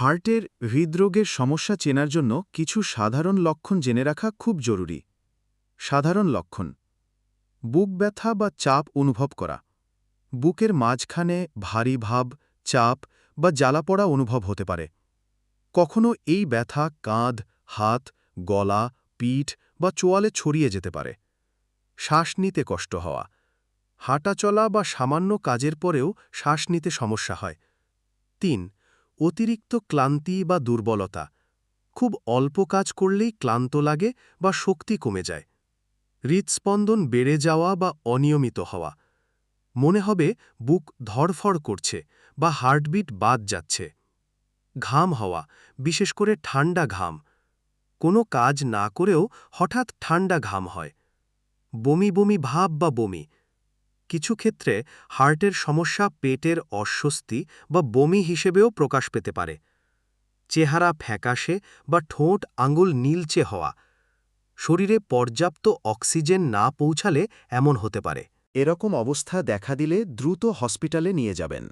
হার্টের হৃদরোগের সমস্যা চেনার জন্য কিছু সাধারণ লক্ষণ জেনে রাখা খুব জরুরি। সাধারণ লক্ষণ। বুক ব্যথা বা চাপ অনুভব করা। বুকের মাঝখানে ভারী ভাব, চাপ বা জ্বালাপড়া অনুভব হতে পারে। কখনো এই ব্যথা কাঁধ, হাত, গলা, পিঠ বা চোয়ালে ছড়িয়ে যেতে পারে। শ্বাস নিতে কষ্ট হওয়া। হাঁটাচলা বা সামান্য কাজের পরেও শ্বাস নিতে সমস্যা হয়। তিন অতিরিক্ত ক্লান্তি বা দুর্বলতা। খুব অল্প কাজ করলেই ক্লান্ত লাগে বা শক্তি কমে যায়। হৃৎস্পন্দন বেড়ে যাওয়া বা অনিয়মিত হওয়া। মনে হবে বুক ধড়ফড় করছে বা হার্টবিট বাদ যাচ্ছে। ঘাম হওয়া, বিশেষ করে ঠান্ডা ঘাম। কোনো কাজ না করেও হঠাৎ ঠান্ডা ঘাম হয়। বমি বমি ভাব বা বমি। কিছু ক্ষেত্রে হার্টের সমস্যা পেটের অস্বস্তি বা বমি হিসেবেও প্রকাশ পেতে পারে। চেহারা ফ্যাকাশে বা ঠোঁট আঙুল নীলচে হওয়া। শরীরে পর্যাপ্ত অক্সিজেন না পৌঁছালে এমন হতে পারে। এরকম অবস্থা দেখা দিলে দ্রুত হসপিটালে নিয়ে যাবেন।